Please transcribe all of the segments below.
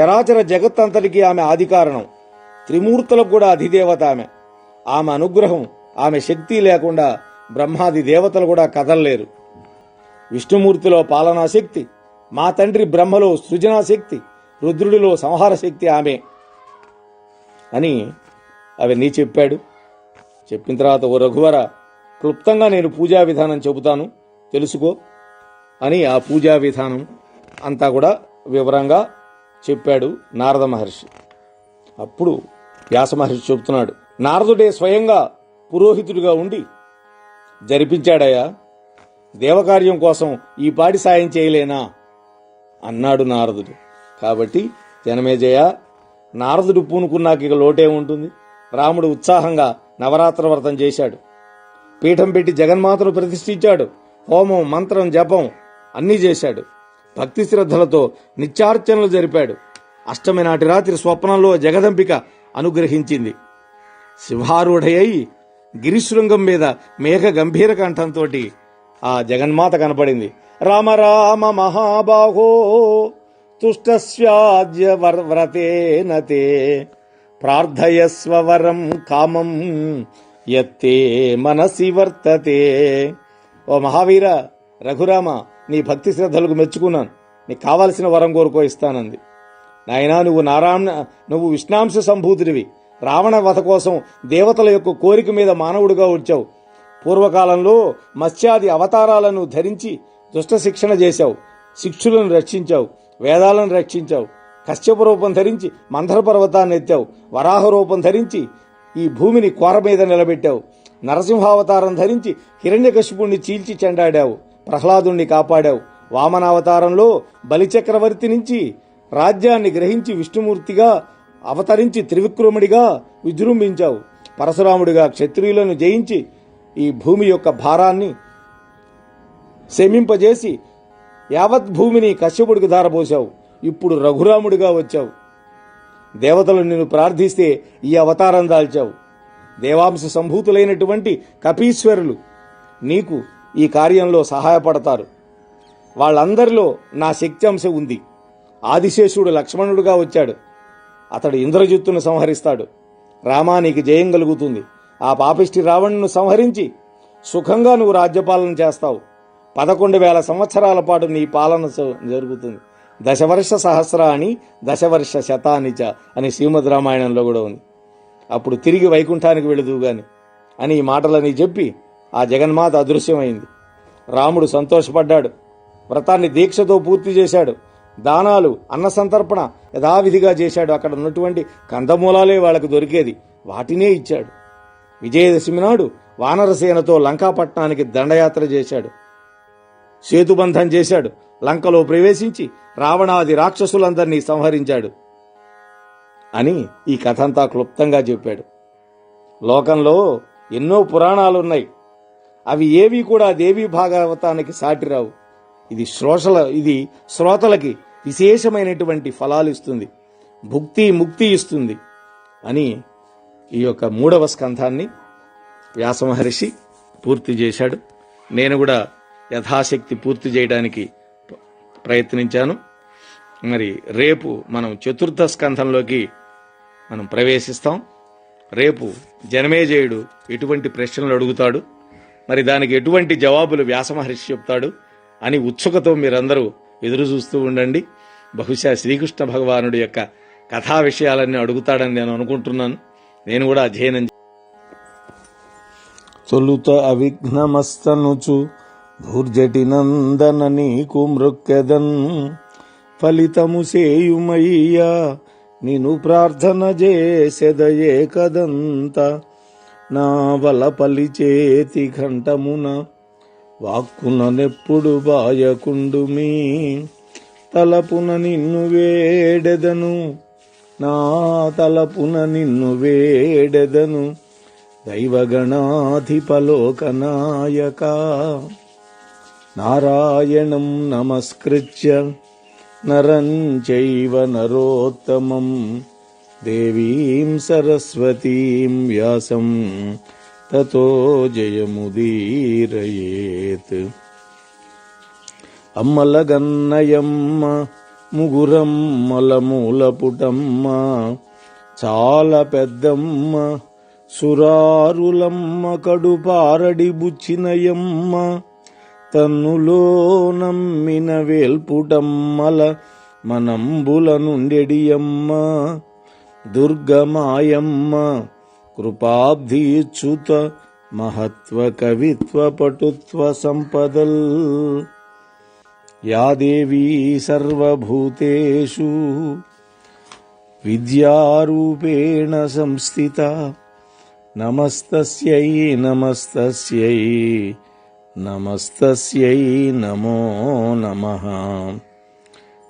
చరాచర జగత్తంతటికి ఆమె ఆధికారణం త్రిమూర్తులకు కూడా అధిదేవత ఆమె. ఆమె అనుగ్రహం ఆమె శక్తి లేకుండా బ్రహ్మాది దేవతలు కూడా కదలలేరు. విష్ణుమూర్తిలో పాలనా శక్తి మా తండ్రి బ్రహ్మలో సృజనా శక్తి రుద్రుడిలో సంహార శక్తి ఆమె అని అవన్నీ చెప్పాడు. చెప్పిన తర్వాత ఓ రఘువర క్లుప్తంగా నేను పూజా విధానం చెబుతాను తెలుసుకో అని ఆ పూజా విధానం అంతా కూడా వివరంగా చెప్పాడు నారద మహర్షి. అప్పుడు వ్యాస మహర్షి చెబుతున్నాడు నారదుడే స్వయంగా పురోహితుడిగా ఉండి జరిపించాడయ్యా. దేవకార్యం కోసం ఈ పాటి సాయం చేయలేనా? అన్నాడు నారదుడు. కాబట్టి జనమేజయ నారదుడు పూనుకున్నాక ఇక లోటే ఉంటుంది. రాముడు ఉత్సాహంగా నవరాత్ర వ్రతం చేశాడు. పీఠం పెట్టి జగన్మాతను ప్రతిష్ఠించాడు. హోమం మంత్రం జపం అన్నీ చేశాడు. భక్తి శ్రద్ధలతో నిత్యార్చనలు జరిపాడు. అష్టమి నాటి రాత్రి స్వప్నంలో జగదంబిక అనుగ్రహించింది. సింహారూఢయ్యి గిరిశృంగం మీద మేఘ గంభీర కంఠంతో ఆ జగన్మాత కనపడింది. రామ రామ మహాబాహో తుష్టస్వాద్య వర్- ప్రార్థయస్వరం కామం యత్తే మనసి వర్తతే. ఓ మహావీర రఘురామ నీ భక్తి శ్రద్ధలకు మెచ్చుకున్నాను. నీకు కావలసిన వరం కోరుకో ఇస్తానంది. నాయనా నువ్వు నారాయణ నువ్వు విష్ణాంశ సంభూతుడివి. రావణ వధ కోసం దేవతల యొక్క కోరిక మీద మానవుడిగా వచ్చావు పూర్వకాలంలో మత్స్యాది అవతారాలను ధరించి దుష్ట శిక్షణ చేశావు. శిక్షులను రక్షించావు. వేదాలను రక్షించావు. కశ్యప రూపం ధరించి మంథర పర్వతాన్ని ఎత్తావు. వరాహ రూపం ధరించి ఈ భూమిని కోర మీద నిలబెట్టావు. నరసింహావతారం ధరించి హిరణ్యకశిపుణ్ణి చీల్చి చెండాడావు. ప్రహ్లాదుణ్ణి కాపాడావు. వామనావతారంలో బలిచక్రవర్తి నుంచి రాజ్యాన్ని గ్రహించి విష్ణుమూర్తిగా అవతరించి త్రివిక్రముడిగా విజృంభించావు. పరశురాముడిగా క్షత్రియులను జయించి ఈ భూమి యొక్క భారాన్ని శమింపజేసి యావత్ భూమిని కశ్యపుడికి ధారపోశావు. ఇప్పుడు రఘురాముడిగా వచ్చావు. దేవతలు నిన్ను ప్రార్థిస్తే ఈ అవతారం దాల్చావు. దేవాంశ సంభూతులైనటువంటి కపీశ్వరులు నీకు ఈ కార్యంలో సహాయపడతారు. వాళ్ళందరిలో నా శక్తి అంశ ఉంది. ఆదిశేషుడు లక్ష్మణుడుగా వచ్చాడు. అతడు ఇంద్రజిత్తును సంహరిస్తాడు. రామానికి జయం కలుగుతుంది. ఆ పాపిష్టి రావణును సంహరించి సుఖంగా నువ్వు రాజ్యపాలన చేస్తావు. పదకొండు వేల సంవత్సరాల పాటు నీ పాలన జరుగుతుంది. దశవర్ష సహస్రాని దశవర్ష శతానిచ అని శ్రీమద్ రామాయణంలో కూడా ఉంది. అప్పుడు తిరిగి వైకుంఠానికి వెళుదువు గాని అని ఈ మాటలని చెప్పి ఆ జగన్మాత అదృశ్యమైంది. రాముడు సంతోషపడ్డాడు. వ్రతాన్ని దీక్షతో పూర్తి చేశాడు. దానాలు అన్న సంతర్పణ యథావిధిగా చేశాడు. అక్కడ ఉన్నటువంటి కందమూలాలే వాళ్ళకు దొరికేది. వాటినే ఇచ్చాడు. విజయదశమి నాడు వానరసేనతో లంకాపట్నానికి దండయాత్ర చేశాడు. సేతుబంధం చేశాడు. లంకలో ప్రవేశించి రావణాది రాక్షసులందరినీ సంహరించాడు అని ఈ కథంతా క్లుప్తంగా చెప్పాడు. లోకంలో ఎన్నో పురాణాలున్నాయి. అవి ఏవి కూడా దేవీ భాగవతానికి సాటిరావు. ఇది శ్రోషల ఇది శ్రోతలకి విశేషమైనటువంటి ఫలాలు ఇస్తుంది. భుక్తి ముక్తి ఇస్తుంది. అని ఈ యొక్క మూడవ స్కంధాన్ని వ్యాసమహర్షి పూర్తి చేశాడు. నేను కూడా యథాశక్తి పూర్తి చేయడానికి ప్రయత్నించాను. మరి రేపు మనం చతుర్థ స్కంధంలోకి మనం ప్రవేశిస్తాం. రేపు జనమేజయుడు ఎటువంటి ప్రశ్నలు అడుగుతాడు. మరి దానికి ఎటువంటి జవాబులు వ్యాసమహర్షి చెప్తాడు అని ఉత్సుకతో మీరందరూ ఎదురు చూస్తూ ఉండండి. బహుశా శ్రీకృష్ణ భగవానుడి యొక్క కథా విషయాలన్నీ అడుగుతాడని నేను అనుకుంటున్నాను. నేను కూడా అధ్యయనం తొలుత అవిఘ్నమస్తనుచు భూర్జటి నందన నీకు మృక్కెదన్ ఫలితము సేయుమయ్యా నిను ప్రార్థన చేసెదయే కదంతా. నా వల పలిచేతి ఘంటమున వాక్కున నెప్పుడు బాయకుండు మీ తలపున నిన్ను వేడెదను నా తలపున నిన్ను వేడెదను దైవగణాధిపలోకనాయక. నారాయణం నమస్కృత్య నరం చైవ నరోత్తమం. దేవీం సరస్వతీం వ్యాసం తతో జయముదీరయేత్ అమ్మలగన్నయమ్మ ముగురమ్మల మూల పుటమ్మ చాలా పెద్దమ్మ సురారులమ్మ కడుపారడి బుచ్చినయమ్మ తన్నులో నమ్మిన వేల్పుటమ్మల మనంబుల నుండెడియమ్మ దుర్గమాయమ్మ కృపాబ్ధీచ్యుత మహత్వ కవిత్వ పటుత్వ సంపదల్ యా దేవీ సర్వభూతేషు విద్యారూపేణ సంస్థిత నమస్తస్యై నమస్తస్యై నమస్తస్యై నమో నమః.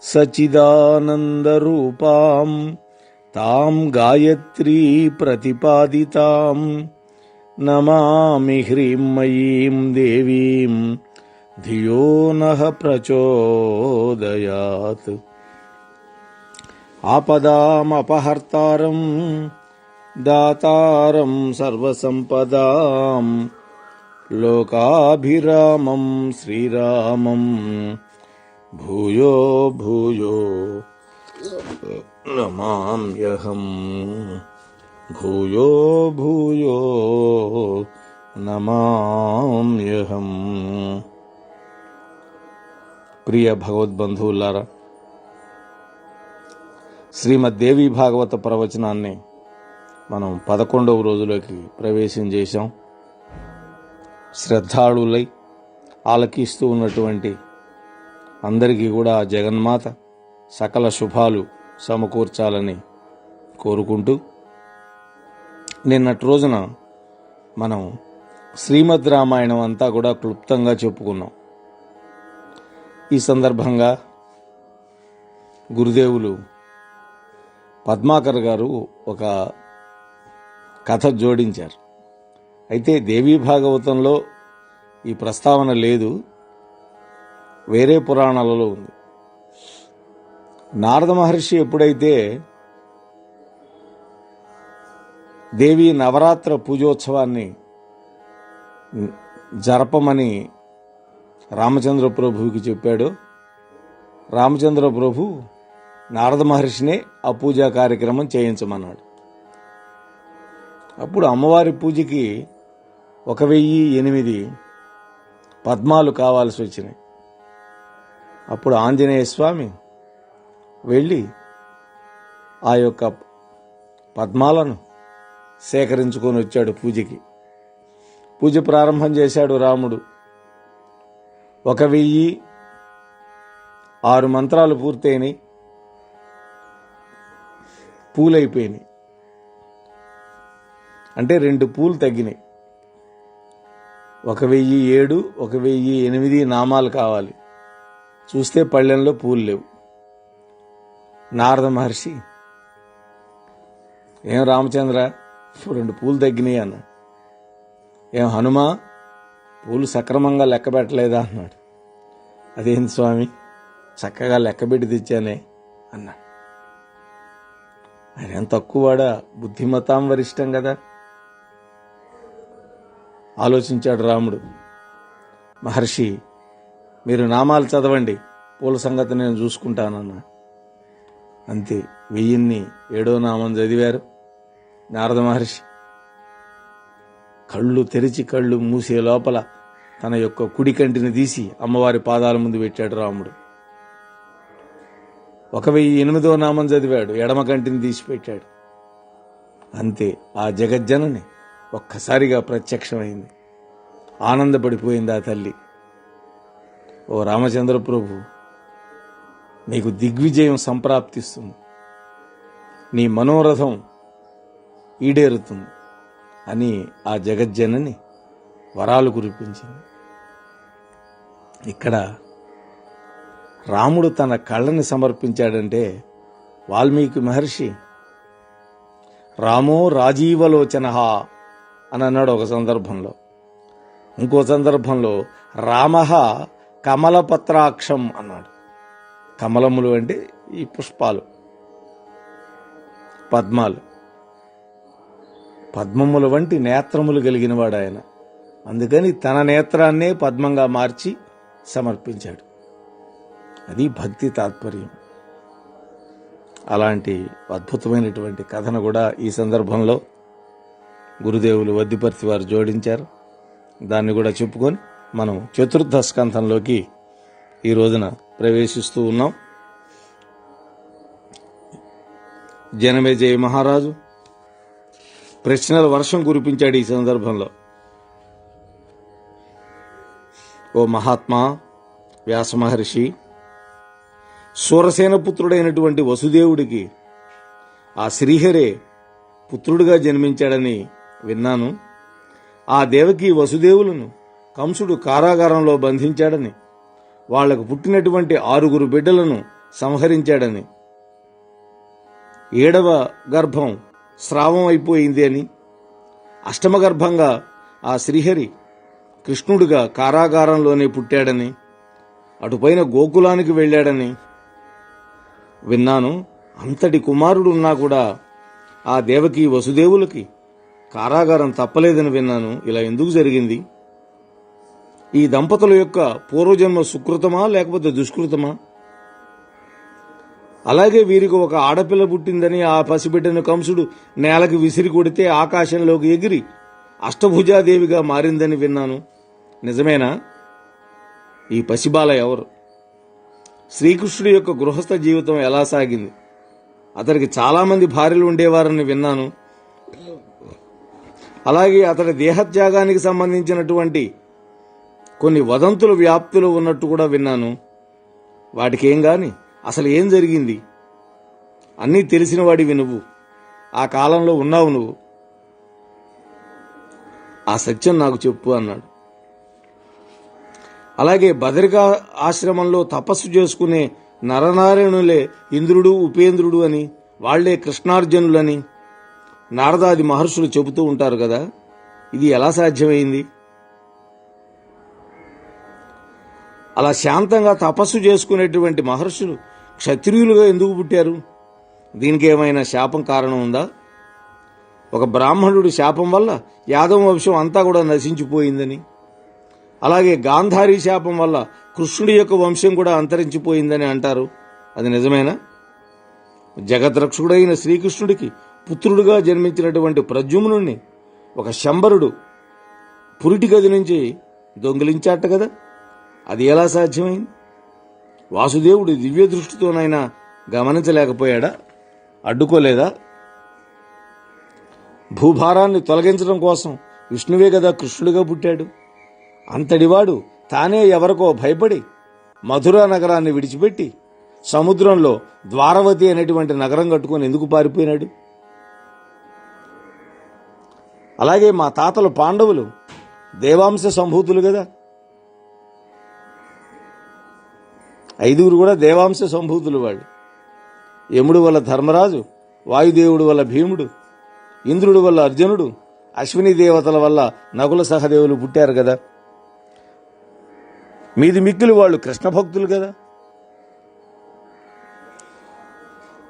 సచిదానందరూపాం ताम गायत्री प्रतिपादिताम। नमामि ह्रीं मयीं देवीं। धियो नः प्रचोदयात्। आपदाम् आपदामपहर्तारं दातारं सर्वसम्पदां लोकाभिरामं श्रीरामं भूयो भूयो। నమామ్యహం భూయో భూయో నమామ్యహం ప్రియ భగవద్బంధువులారా శ్రీమద్ దేవి భాగవత ప్రవచనాన్ని మనం పదకొండవ రోజులోకి ప్రవేశం చేశాం. శ్రద్ధాళులై ఆలకిస్తూ ఉన్నటువంటి అందరికీ కూడా జగన్మాత సకల శుభాలు సమకూర్చాలని కోరుకుంటూ నిన్నటి రోజున మనం శ్రీమద్ రామాయణం అంతా కూడా క్లుప్తంగా చెప్పుకున్నాం. ఈ సందర్భంగా గురుదేవులు పద్మాకర్ గారు ఒక కథ జోడించారు. అయితే దేవీ భాగవతంలో ఈ ప్రస్తావన లేదు. వేరే పురాణాలలో ఉంది. నారద మహర్షి ఎప్పుడైతే దేవి నవరాత్ర పూజోత్సవాన్ని జరపమని రామచంద్ర ప్రభువుకి చెప్పాడు రామచంద్ర ప్రభు నారద మహర్షినే ఆ పూజా కార్యక్రమం చేయించమన్నాడు. అప్పుడు అమ్మవారి పూజకి ఒక వెయ్యి ఎనిమిది పద్మాలు కావాల్సి వచ్చినాయి. అప్పుడు ఆంజనేయ స్వామి వెళ్ళి ఆ యొక్క పద్మాలను సేకరించుకొని వచ్చాడు పూజకి. పూజ ప్రారంభం చేశాడు రాముడు. ఒక వెయ్యి ఆరు మంత్రాలు పూర్తయినాయి. పూలైపోయినాయి. అంటే రెండు పూలు తగ్గినాయి. ఒక వెయ్యి ఏడు ఒక వెయ్యి ఎనిమిది నామాలు కావాలి. చూస్తే పళ్ళెంలో పూలు లేవు. నారద మహర్షి. ఏం రామచంద్ర? రెండు పూలు తగ్గినాయి అన్న. ఏం హనుమా? పూలు సక్రమంగా లెక్క పెట్టలేదా అన్నాడు. అదేంటి స్వామి? చక్కగా లెక్కబెట్టి తెచ్చానే అన్నాడు. ఆయన ఎంత తక్కువవాడా? బుద్ధిమతాం వరిష్టం కదా. ఆలోచించాడు రాముడు. మహర్షి మీరు నామాలు చదవండి. పూల సంగతి నేను చూసుకుంటానన్నా అంతే. వెయ్యిన్ని ఏడో నామం చదివారు. నారద మహర్షి కళ్ళు తెరిచి కళ్ళు మూసే లోపల తన యొక్క కుడి కంటిని తీసి అమ్మవారి పాదాల ముందు పెట్టాడు రాముడు. ఒక వెయ్యి ఎనిమిదో నామం చదివాడు. ఎడమ కంటిని తీసి పెట్టాడు. అంతే. ఆ జగజ్జనని ఒక్కసారిగా ప్రత్యక్షమైంది. ఆనందపడిపోయింది ఆ తల్లి. ఓ రామచంద్ర ప్రభు నీకు దిగ్విజయం సంప్రాప్తిస్తుంది. నీ మనోరథం ఈడేరుతుంది అని ఆ జగజ్జనని వరాలు కురిపించింది. ఇక్కడ రాముడు తన కళ్ళని సమర్పించాడంటే వాల్మీకి మహర్షి రామో రాజీవలోచన అని అన్నాడు ఒక సందర్భంలో. ఇంకో సందర్భంలో రామ కమలపత్రాక్షం అన్నాడు. కమలములు అంటే ఈ పుష్పాలు పద్మాలు. పద్మముల వంటి నేత్రములు కలిగినవాడు ఆయన. అందుకని తన నేత్రాన్నే పద్మంగా మార్చి సమర్పించాడు. అది భక్తి తాత్పర్యం. అలాంటి అద్భుతమైనటువంటి కథను కూడా ఈ సందర్భంలో గురుదేవులు వద్దిపర్తి వారు జోడించారు. దాన్ని కూడా చెప్పుకొని మనం చతుర్థ స్కంధంలోకి ఈ రోజున ప్రవేశిస్తూ ఉన్నాం. జనమేజయ మహారాజు. ప్రశ్నల వర్షం కురిపించాడు ఈ సందర్భంలో. ఓ మహాత్మా వ్యాస మహర్షి సూరసేన పుత్రుడైనటువంటి వసుదేవుడికి ఆ శ్రీహరే పుత్రుడిగా జన్మించాడని విన్నాను. ఆ దేవకి వసుదేవులను కంసుడు కారాగారంలో బంధించాడని వాళ్ళకు పుట్టినటువంటి ఆరుగురు బిడ్డలను సంహరించాడని. ఏడవ గర్భం స్రావం అయిపోయింది అని. అష్టమ గర్భంగా ఆ శ్రీహరి కృష్ణుడిగా కారాగారంలోనే పుట్టాడని అటుపైన గోకులానికి వెళ్ళాడని విన్నాను. అంతటి కుమారుడు ఉన్నా కూడా ఆ దేవకి వసుదేవులకి కారాగారం తప్పలేదని విన్నాను. ఇలా ఎందుకు జరిగింది? ఈ దంపతుల యొక్క పూర్వజన్మ సుకృతమా లేకపోతే దుష్కృతమా? అలాగే వీరికి ఒక ఆడపిల్ల పుట్టిందని ఆ పసిబిడ్డను కంసుడు నేలకు విసిరి కొడితే ఆకాశంలోకి ఎగిరి అష్టభుజాదేవిగా మారిందని విన్నాను. నిజమేనా? ఈ పసిబాల ఎవరు? శ్రీకృష్ణుడి యొక్క గృహస్థ జీవితం ఎలా సాగింది? అతనికి చాలామంది భార్యలు ఉండేవారని విన్నాను. అలాగే అతడి దేహత్యాగానికి సంబంధించినటువంటి కొన్ని వదంతుల వ్యాప్తులు ఉన్నట్టు కూడా విన్నాను. వాటికేం గాని? అసలు ఏం జరిగింది? అన్నీ తెలిసినవాడివి నువ్వు. ఆ కాలంలో ఉన్నావు నువ్వు. ఆ సత్యం నాకు చెప్పు అన్నాడు. అలాగే బదరికా ఆశ్రమంలో తపస్సు చేసుకునే నరనారాయణులే ఇంద్రుడు ఉపేంద్రుడు అని వాళ్ళే కృష్ణార్జునులని నారదాది మహర్షులు చెబుతూ ఉంటారు కదా. ఇది ఎలా సాధ్యమైంది? అలా శాంతంగా తపస్సు చేసుకునేటువంటి మహర్షులు క్షత్రియులుగా ఎందుకు పుట్టారు? దీనికి ఏమైనా శాపం కారణం ఉందా? ఒక బ్రాహ్మణుడి శాపం వల్ల యాదవ వంశం అంతా కూడా నశించిపోయిందని అలాగే గాంధారీ శాపం వల్ల కృష్ణుడి యొక్క వంశం కూడా అంతరించిపోయిందని అంటారు. అది నిజమేనా? జగద్రక్షుడైన శ్రీకృష్ణుడికి పుత్రుడుగా జన్మించినటువంటి ప్రద్యుమ్నుణ్ణి ఒక శంబరుడు పురిటి గది నుంచి దొంగిలించాట కదా? అది ఎలా సాధ్యమైంది? వాసుదేవుడు దివ్య దృష్టితోనైనా గమనించలేకపోయాడా? అడ్డుకోలేదా? భూభారాన్ని తొలగించడం కోసం విష్ణువే కదా కృష్ణుడిగా పుట్టాడు. అంతటివాడు తానే ఎవరికో భయపడి మధురా నగరాన్ని విడిచిపెట్టి సముద్రంలో ద్వారవతి అనేటువంటి నగరం కట్టుకొని ఎందుకు పారిపోయినాడు? అలాగే మా తాతలు పాండవులు దేవాంశ సంభూతులు కదా. ఐదుగురు కూడా దేవాంశ సంభూతులు వాళ్ళు. యముడు వల్ల ధర్మరాజు వాయుదేవుడు వల్ల భీముడు ఇంద్రుడు వల్ల అర్జునుడు అశ్విని దేవతల వల్ల నకుల సహదేవులు పుట్టారు కదా. మీది మిక్కులు వాళ్ళు కృష్ణ భక్తులు కదా.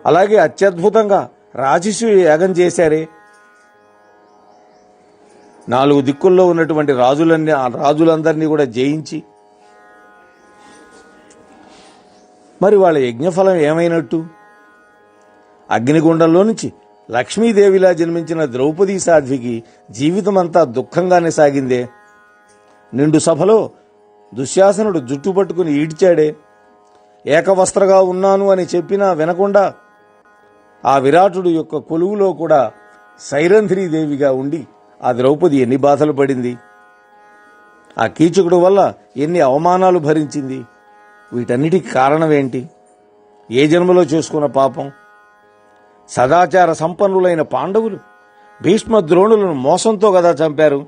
అలాగే అత్యద్భుతంగా రాజసు యాగం చేశారే. నాలుగు దిక్కుల్లో ఉన్నటువంటి రాజులన్నీ ఆ రాజులందరినీ కూడా జయించి మరి వాళ్ళ యజ్ఞఫలం ఏమైనట్టు? అగ్నిగుండంలో నుంచి లక్ష్మీదేవిలా జన్మించిన ద్రౌపదీ సాధ్వికి జీవితమంతా దుఃఖంగానే సాగిందే. నిండు సభలో దుశ్శాసనుడు జుట్టు పట్టుకుని ఈడ్చాడే. ఏకవస్త్రగా ఉన్నాను అని చెప్పినా వినకుండా ఆ విరాటుడు యొక్క కొలువులో కూడా సైరంధ్రీదేవిగా ఉండి ఆ ద్రౌపది ఎన్ని బాధలు పడింది? ఆ కీచకుడు వల్ల ఎన్ని అవమానాలు భరించింది? వీటన్నిటికి కారణమేంటి ఏ జన్మలో చేసుకున్న పాపం? సదాచార సంపన్నులైన పాండవులు భీష్మ ద్రోణులను మోసంతో కదా చంపారు?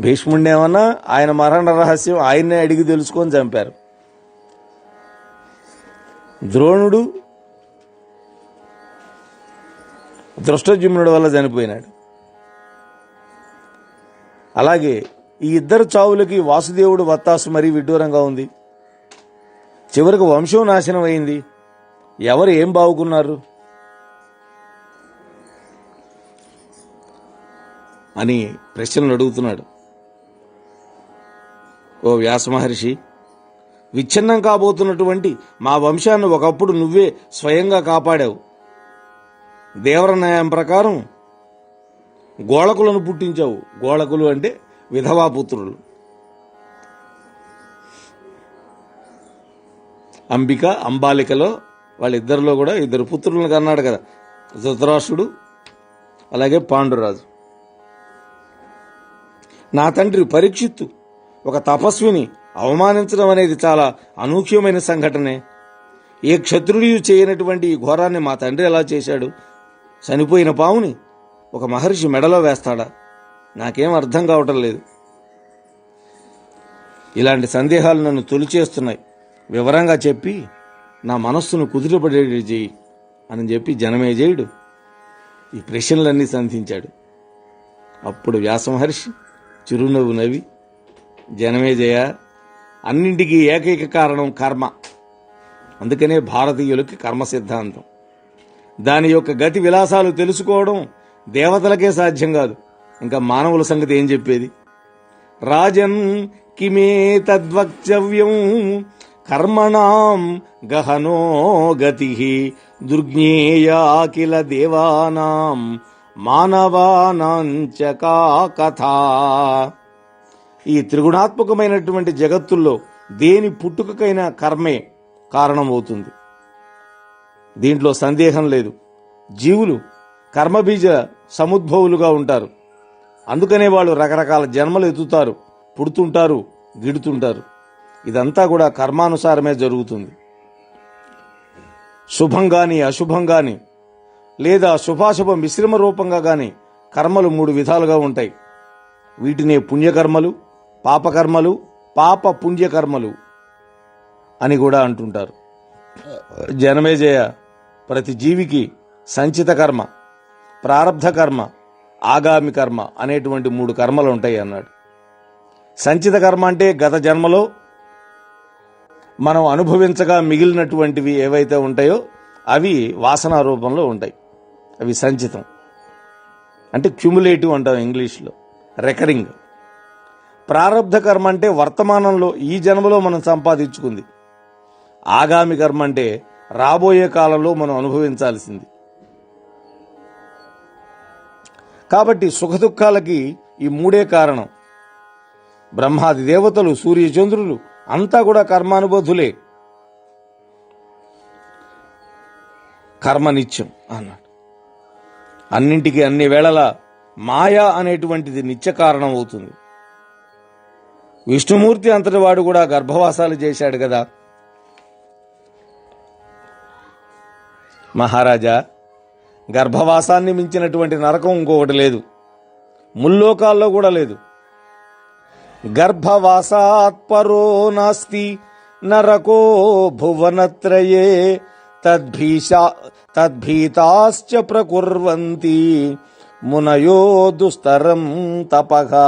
భీష్ముడినేమన్నా ఆయన మరణ రహస్యం ఆయన్నే అడిగి తెలుసుకొని చంపారు. ద్రోణుడు దృష్టజుమ్నుడి వల్ల చనిపోయినాడు. అలాగే ఈ ఇద్దరు చావులకి వాసుదేవుడు వత్తాసు మరీ విడ్డూరంగా ఉంది. చివరికి వంశం నాశనం అయింది. ఎవరు ఏం బావుకున్నారు? అని ప్రశ్నలు అడుగుతున్నాడు. ఓ వ్యాస మహర్షి విచ్ఛిన్నం కాబోతున్నటువంటి మా వంశాన్ని ఒకప్పుడు నువ్వే స్వయంగా కాపాడావు. దేవర న్యాయం ప్రకారం గోళకులను పుట్టించావు. గోళకులు అంటే విధవా పుత్రులు. అంబిక అంబాలికలో వాళ్ళిద్దరిలో కూడా ఇద్దరు పుత్రులను కన్నాడు కదా. ధృతరాష్ట్రుడు అలాగే పాండురాజు. నా తండ్రి పరీక్షిత్తు ఒక తపస్విని అవమానించడం అనేది చాలా అనూహ్యమైన సంఘటనే. ఏ క్షత్రుడియు చేయనటువంటి ఈ ఘోరాన్ని మా తండ్రి ఎలా చేశాడు? చనిపోయిన పావుని ఒక మహర్షి మెడలో వేస్తాడా? నాకేం అర్థం కావటం లేదు. ఇలాంటి సందేహాలు నన్ను తొలిచేస్తున్నాయి. వివరంగా చెప్పి నా మనస్సును కుదుటపడేది చేయి అని చెప్పి జనమేజయుడు ఈ ప్రశ్నలన్నీ సంధించాడు. అప్పుడు వ్యాసమహర్షి చిరునవ్వు నవ్వి జనమేజయ అన్నింటికీ ఏకైక కారణం కర్మ. అందుకనే భారతీయులకి కర్మ సిద్ధాంతం. దాని యొక్క గతి విలాసాలు తెలుసుకోవడం దేవతలకే సాధ్యం కాదు. ఇంకా మానవుల సంగతి ఏం చెప్పేది? రాజన్ కిమే తద్వక్తవ్యం కర్మణాం గహనో గతి దుర్జ్ఞేయా కిల దేవానాం మానవానాంచ కథ. ఈ త్రిగుణాత్మకమైనటువంటి జగత్తుల్లో దేని పుట్టుకకైనా కర్మే కారణమవుతుంది. దీంట్లో సందేహం లేదు. జీవులు కర్మబీజ సముద్భవులుగా ఉంటారు. అందుకనే వాళ్ళు రకరకాల జన్మలు ఎత్తుతారు పుడుతుంటారు గిడుతుంటారు. ఇదంతా కూడా కర్మానుసారమే జరుగుతుంది. శుభం కానీ అశుభం కానీ లేదా శుభాశుభ మిశ్రమ రూపంగా కానీ కర్మలు మూడు విధాలుగా ఉంటాయి. వీటినే పుణ్యకర్మలు పాపకర్మలు పాప పుణ్యకర్మలు అని కూడా అంటుంటారు. జనమేజయ ప్రతి జీవికి సంచిత కర్మ ప్రారబ్ధ కర్మ ఆగామి కర్మ అనేటువంటి మూడు కర్మలు ఉంటాయి అన్నాడు. సంచిత కర్మ అంటే గత జన్మలో మనం అనుభవించగా మిగిలినటువంటివి ఏవైతే ఉంటాయో అవి వాసన రూపంలో ఉంటాయి. అవి సంచితం. అంటే క్యుములేటివ్ అంటాం ఇంగ్లీష్లో. రికరింగ్. ప్రారబ్ధ కర్మ అంటే వర్తమానంలో ఈ జన్మలో మనం సంపాదించుకుంది. ఆగామి కర్మ అంటే రాబోయే కాలంలో మనం అనుభవించాల్సింది. కాబట్టి సుఖదుఖాలకి ఈ మూడే కారణం. బ్రహ్మాది దేవతలు సూర్యచంద్రులు అంతా కూడా కర్మానుబోధులే. కర్మ నిత్యం అన్నాడు. అన్నింటికి అన్ని వేళలా మాయ అనేటువంటిది నిత్య కారణం అవుతుంది. విష్ణుమూర్తి అంతటి వాడు కూడా గర్భవాసాలు చేశాడు కదా. మహారాజా గర్భవాసాన్ని మించినటువంటి నరకం ఇంకొకటి లేదు. ముల్లోకాల్లో కూడా లేదు. గర్భవాసాత్పరో నాస్తి నరకో భువనత్రయే తద్భీషా తద్భీతాశ్చ ప్రకుర్వంతి మునయో దుస్తరం తపగా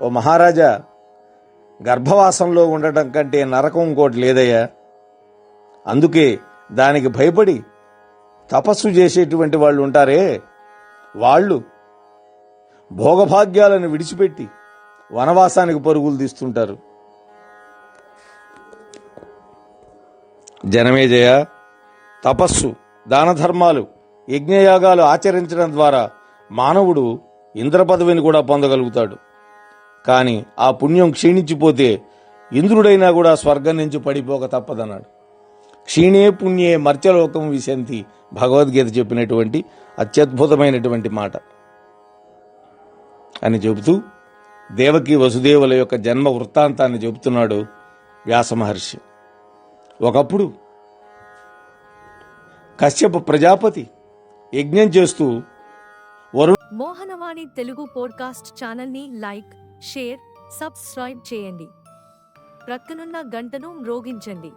ఓ మహారాజా గర్భవాసంలో ఉండటం కంటే నరకం ఇంకోటి లేదయ్యా. అందుకే దానికి భయపడి తపస్సు చేసేటువంటి వాళ్ళు ఉంటారే. వాళ్ళు భోగభాగ్యాలను విడిచిపెట్టి వనవాసానికి పరుగులు తీస్తుంటారు. జనమేజయ తపస్సు దాన ధర్మాలు యజ్ఞయాగాలు ఆచరించడం ద్వారా మానవుడు ఇంద్ర పదవిని కూడా పొందగలుగుతాడు. కానీ ఆ పుణ్యం క్షీణించిపోతే ఇంద్రుడైనా కూడా స్వర్గం నుంచి పడిపోక తప్పదన్నాడు. క్షీణే పుణ్యే మర్త్యలోకం విశంతి భగవద్గీత చెప్పినటువంటి అత్యద్భుతమైనటువంటి మాట అని చెబుతూ దేవకి వసుదేవుల యొక్క జన్మ వృత్తాంతాన్ని చెబుతున్నాడు వ్యాస మహర్షి. ఒకప్పుడు కశ్యప ప్రజాపతి యజ్ఞం చేస్తూ వరుణ్ మోహనవాణి తెలుగు పోడ్కాస్ట్ ఛానల్ని లైక్ షేర్ సబ్స్క్రైబ్ చేయండి. ప్రక్కనున్న గంటను మ్రోగించండి.